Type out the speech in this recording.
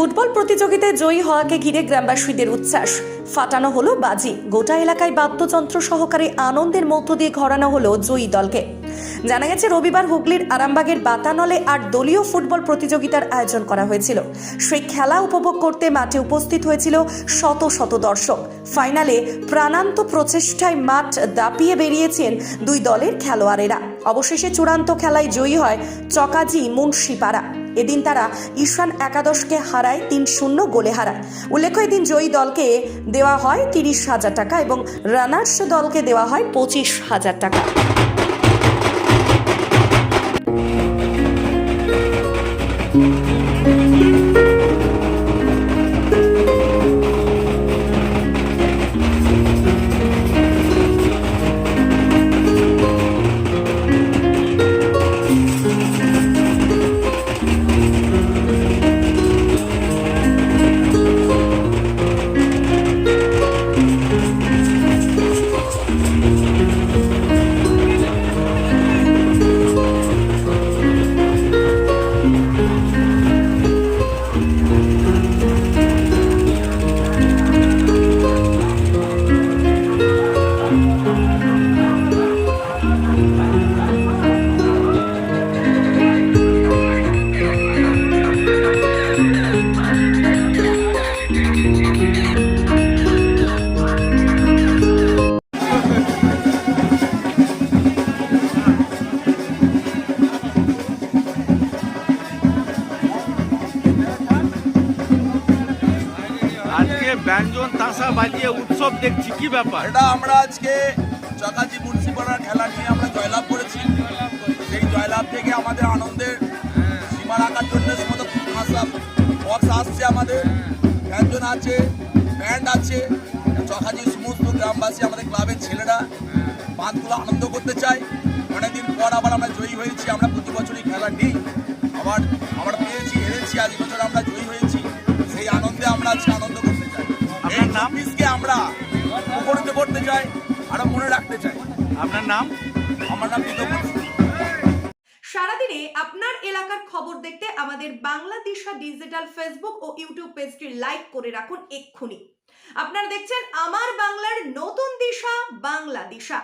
Football প্রতিযোগিতায় জয়ী হওয়াকে ঘিরে গ্রামবাসীদের উচ্ছ্বাস। ফাটানো হলো বাজি। গোটা এলাকায় বাদ্যযন্ত্র সহকারে আনন্দের মধ্য দিয়ে ঘরানো হলো জয়ী দলকে। জানা গেছে, রবিবার হুগলির আরামবাগের বাতানলে আর দলীয় ফুটবল প্রতিযোগিতার আয়োজন করা হয়েছিল। সেই খেলা উপভোগ করতে মাঠে উপস্থিত হয়েছিল শত শত দর্শক। ফাইনালে প্রাণান্ত প্রচেষ্টায় মাঠ দাপিয়ে বেরিয়েছেন দুই দলের খেলোয়াড়েরা। অবশেষে চূড়ান্ত খেলায় জয়ী হয় চকাজি মুন্সিপাড়া। এদিন তারা ঈশান একাদশকে হারায় তিন শূন্য গোলে হারায়। উল্লেখ্য, এদিন জয়ী দলকে দেওয়া হয় তিরিশ হাজার টাকা এবং রানার্স দলকে দেওয়া হয় পঁচিশ হাজার টাকা। আজকে ব্যঞ্জন তাসা বাজিয়ে উৎসব দেখছি কি ব্যাপার এটা আমরা আজকে চকাজি মুন্সিপাড়ার খেলা নিয়ে আমরা জয়লাভ করেছি। সেই জয়লাভ থেকে আমাদের আনন্দের সীমা রাখার জন্য সমস্ত বক্স আসছে আমাদের। ব্যঞ্জন আছে ব্যান্ড আছে চকাজি সমস্ত গ্রামবাসী আমাদের ক্লাবের ছেলেরা বাঁধগুলো আনন্দ করতে চাই অনেকদিন পর আবার আমরা জয়ী হয়েছি আমরা প্রতি বছরই খেলা নিই। আবার আমরা পেয়েছি হেরেছি আজ বছর আমরা জয়ী হয়েছি। সেই আনন্দে আমরা আজকে আনন্দ করতে চাই। এই আপনার নাম? চব্বিশকে আমরা উপকৃত করতে চাই। আরও মনে রাখতে চাই। আপনার নাম? আমার নাম সারাদিনে আপনার এলাকার খবর দেখতে আমাদের বাংলা দিশা ডিজিটাল ফেসবুক ও ইউটিউব পেজটি লাইক করে রাখুন এক্ষুনি। আপনারা দেখছেন আমার বাংলার নতুন দিশা বাংলা দিশা